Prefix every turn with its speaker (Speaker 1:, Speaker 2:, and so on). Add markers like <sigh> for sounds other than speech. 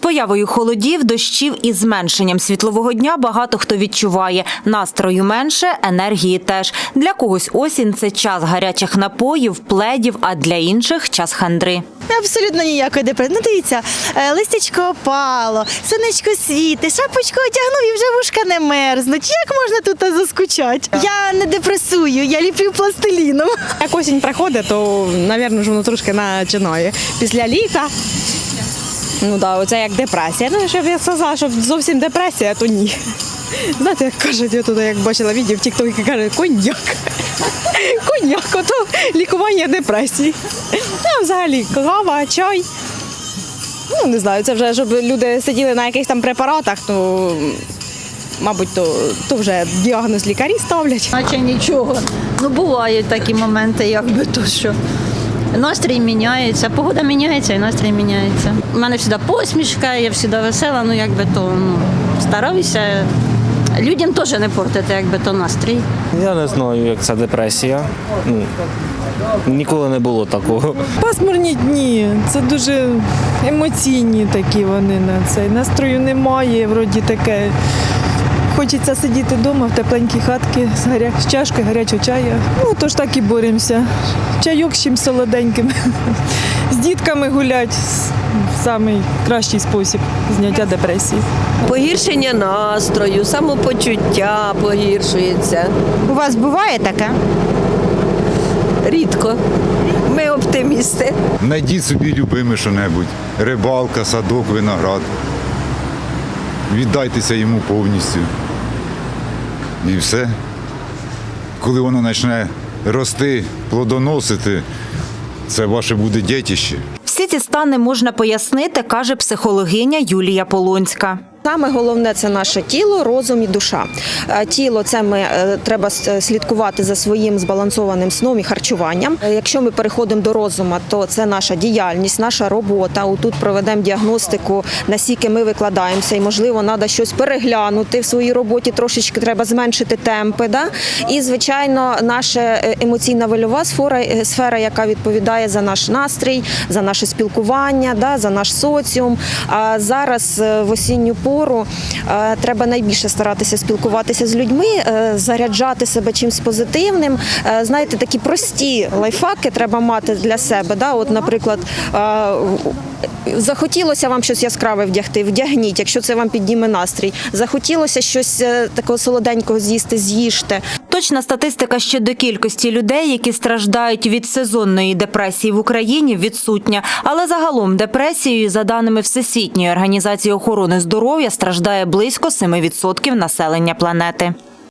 Speaker 1: появою холодів, дощів і зменшенням світлового дня багато хто відчуває. Настрою менше, енергії теж. Для когось осінь це час гарячих напоїв, пледів, а для інших час хандри.
Speaker 2: Абсолютно ніякої депресії. Ну, дивіться, е, листячко опало, сонечко світить, шапочку одягнув і вже вушка не мерзнуть. Як можна тут та заскучати? Я не депресую, я ліплю пластиліном.
Speaker 3: Як осінь приходить, то, мабуть, ж воно трошки починає. Після літа. Ну так, да, оце як депресія. Ну, щоб я сказала, що зовсім депресія, то ні. Знаєте, як кажуть, я тут як бачила відео в TikTok, каже, коньяк. Коньяк, ото лікування депресії. А взагалі кава, чай. Ну, не знаю, це вже щоб люди сиділи на якихось там препаратах, то, мабуть, то, то вже діагноз лікарі ставлять.
Speaker 4: Наче нічого. Ну бувають такі моменти, якби то що. Настрій міняється, погода міняється і настрій міняється. У мене завжди посмішка, я завжди весела, ну якби то ну, стараюся людям теж не портити, якби то настрій.
Speaker 5: Я не знаю, як це депресія. Ну, ніколи не було такого.
Speaker 6: Пасмурні дні, це дуже емоційні такі вони на цей. Настрою немає, вроді таке. Хочеться сидіти вдома в тепленькій хатці з, гаря... з чашкою гарячого чаю. Ну, тож так і боремося. Чайок з чим солоденьким. <laughs> З дітками гулять самий кращий спосіб зняття депресії.
Speaker 7: Погіршення настрою, самопочуття погіршується.
Speaker 2: У вас буває таке?
Speaker 7: Рідко. Ми оптимісти.
Speaker 8: Найдіть собі любиме що-небудь. Рибалка, садок, виноград. Віддайтеся йому повністю. І все. Коли воно почне рости, плодоносити, це ваше буде дітище.
Speaker 1: Всі ці стани можна пояснити, каже психологиня Юлія Полонська.
Speaker 9: Саме головне це наше тіло, розум і душа. Е, Тіло це ми е, треба слідкувати за своїм збалансованим сном і харчуванням. Е, Якщо ми переходимо до розуму, то це наша діяльність, наша робота. Тут проведемо діагностику, наскільки ми викладаємося, і можливо, треба щось переглянути в своїй роботі. Трошечки треба зменшити темпи. Да? І звичайно, наша е, емоційна вольова сфера, е, сфера, яка відповідає за наш настрій, за наше спілкування, да? за наш соціум. А зараз е, в осінню пору е, треба найбільше старатися спілкуватися з людьми, е, заряджати себе чимось позитивним. Е, Знаєте, такі прості лайфхаки треба мати для себе. Да? От, наприклад, захотілося вам щось яскраве вдягти, вдягніть, якщо це вам підніме настрій. Захотілося щось такого солоденького з'їсти, з'їжте.
Speaker 1: Точна статистика щодо кількості людей, які страждають від сезонної депресії в Україні, відсутня. Але загалом депресією, за даними Всесвітньої організації охорони здоров'я, страждає близько 7% населення планети.